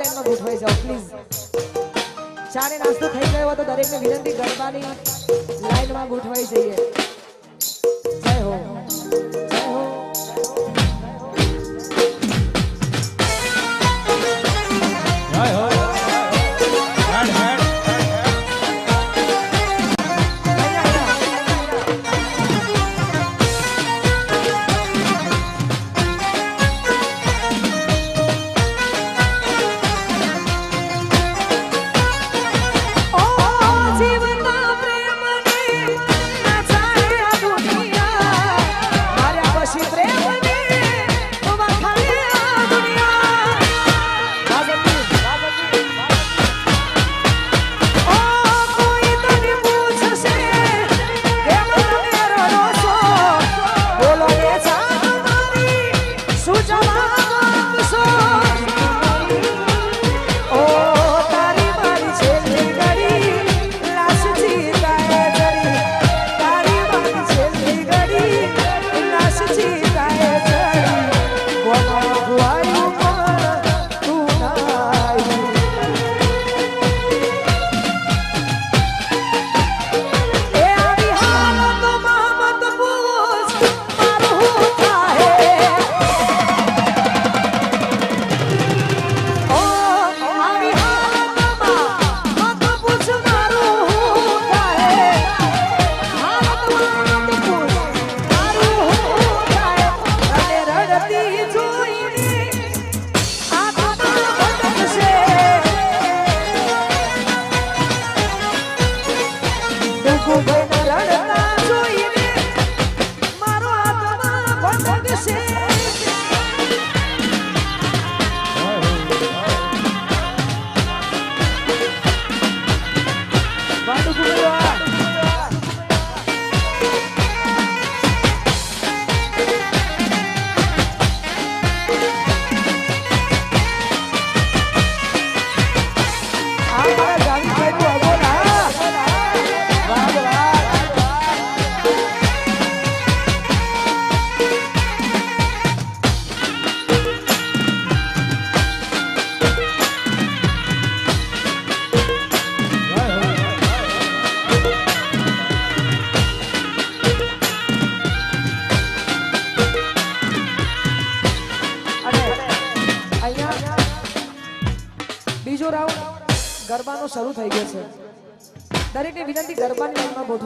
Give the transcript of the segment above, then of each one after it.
લાઈનમાં ગોઠવાઈ જાઓ પ્લીઝ ચારે નાસ્તો થઈ ગયો હોય તો દરેકને વિનંતી, ગરબાની લાઈનમાં ગોઠવાઈ જઈએ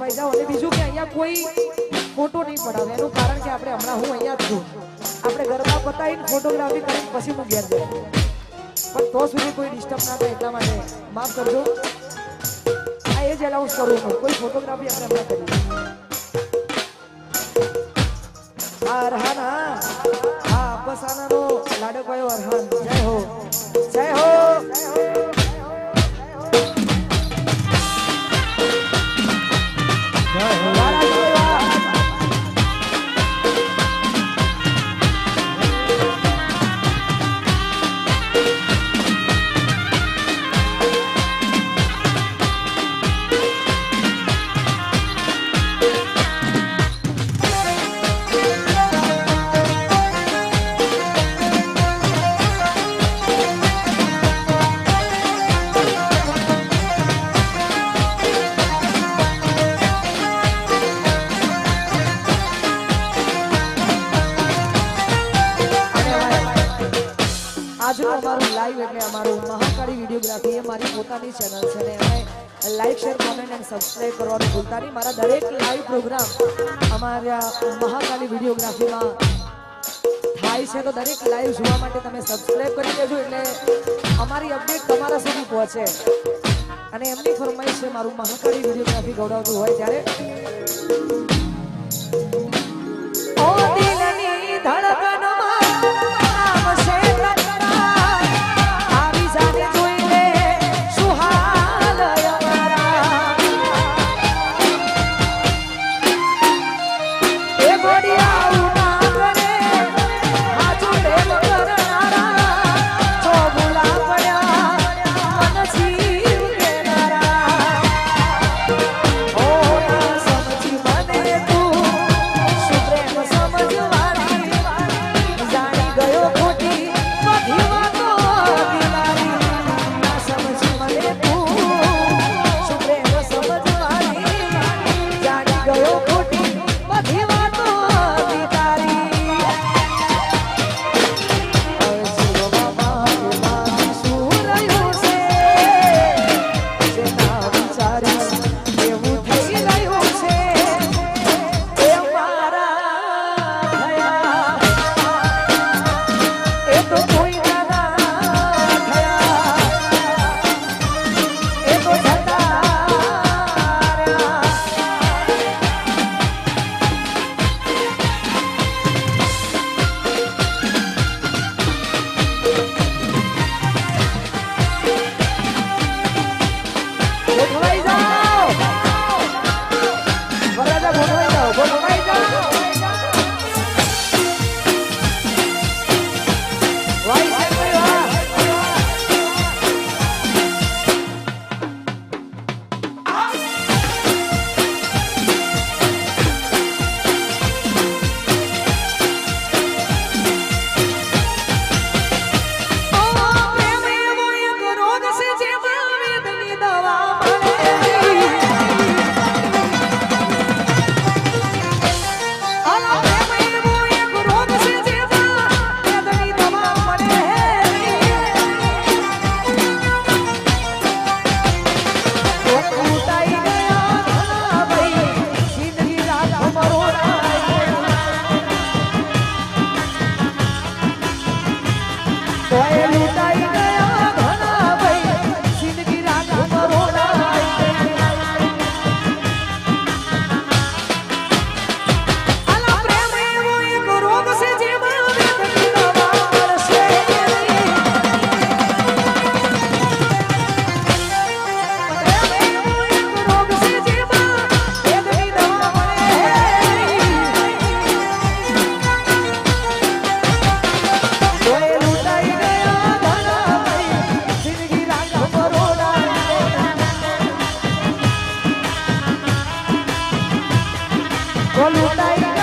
સમાઈ જાઓ. અને બીજું કે અહીંયા કોઈ ફોટો નહીં પડાવે. એનું કારણ કે આપણે હમણાં હું અહીંયા છું. આપણે ઘરમાં બતાવીને ફોટોગ્રાફી કરીને પછી હું ઘેર જઉં પણ તો સુધી કોઈ ડિસ્ટર્બ ના થાય એટલા માટે માફ કરજો. આ એ જ એલાઉન્સ કરું છું કોઈ ફોટોગ્રાફી આપણે હમણાં કરી હા રહાના હા બસ આનાનો લાડકભાઈ અરહાન. જય હો. જય હો. લાઈવ એટલે અમારું મહાકાળી વિડીયોગ્રાફી એ મારી પોતાની ચેનલ છે અને એને like share comment and subscribe કરવાનું ભૂલતા નહીં. મારા દરેક લાઈવ પ્રોગ્રામ અમારા મહાકાળી વિડીયોગ્રાફીમાં થાય છે. તો દરેક લાઈવ જોવા માટે તમે સબસ્ક્રાઈબ કરી દેજો એટલે અમારી અપડેટ તમારા સુધી પહોંચે. અને એમની ફરમાઈશ છે મારું મહાકાળી વિડીયોગ્રાફી ગૌડાવતું હોય ત્યારે. ધડકનો Bye. Bye. Bye.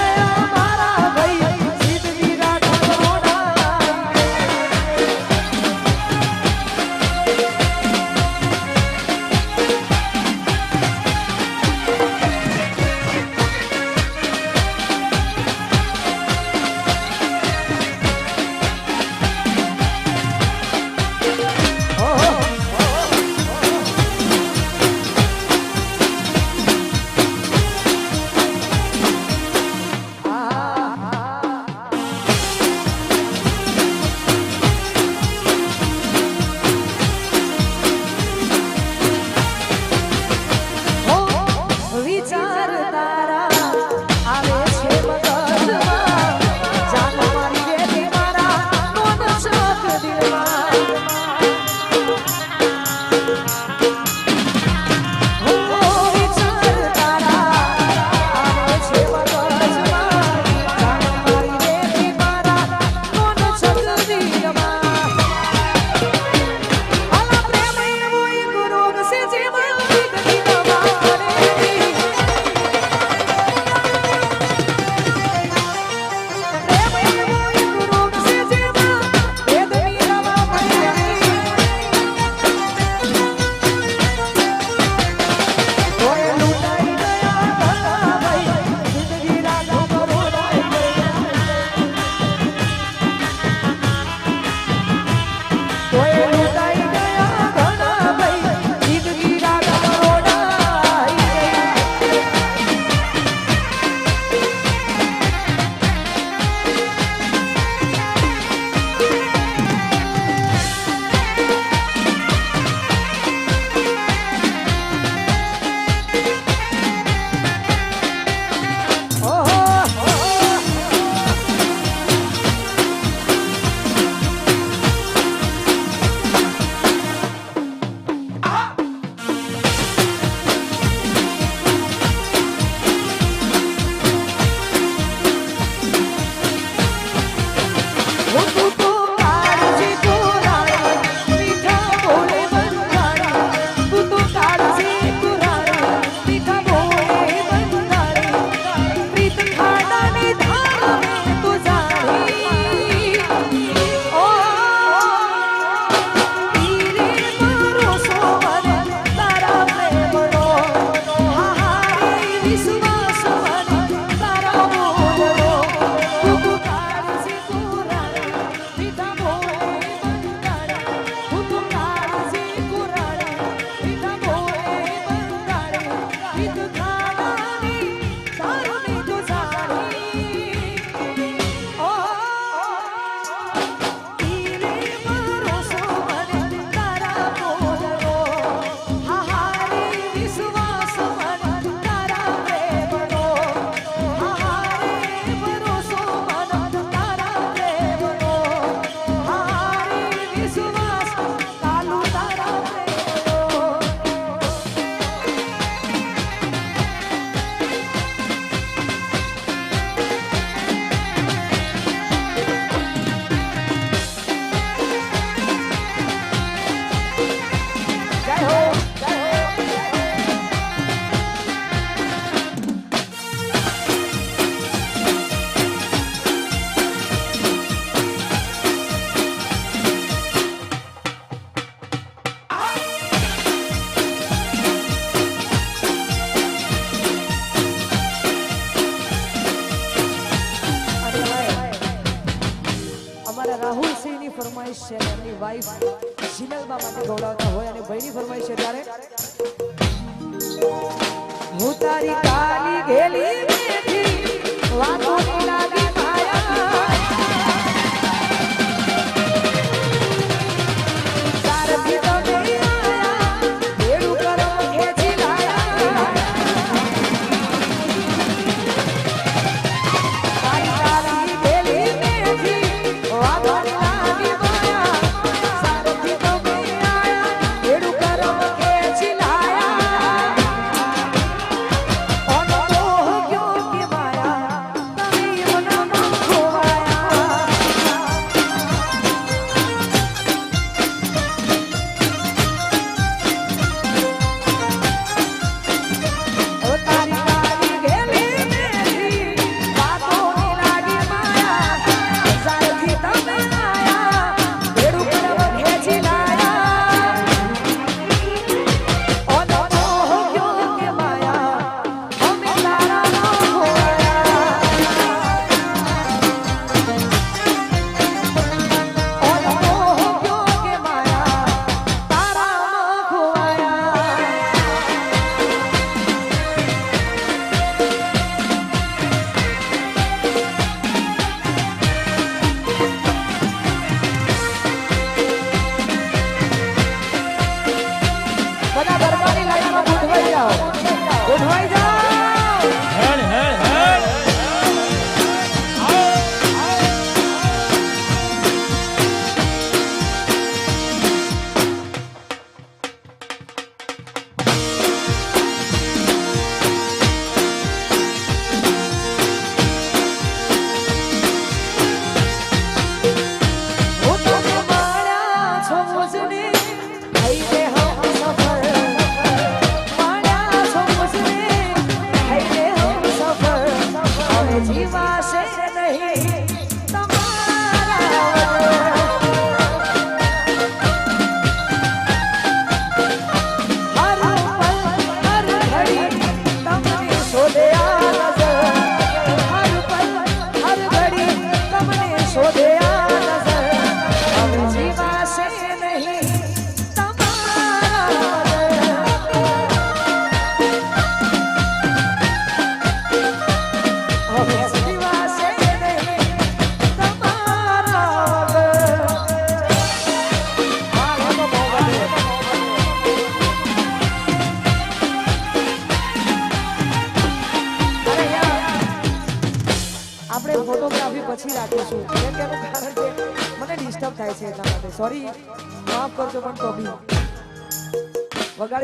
બેઠી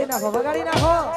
વગાડી નાખો વગાડી નાખો.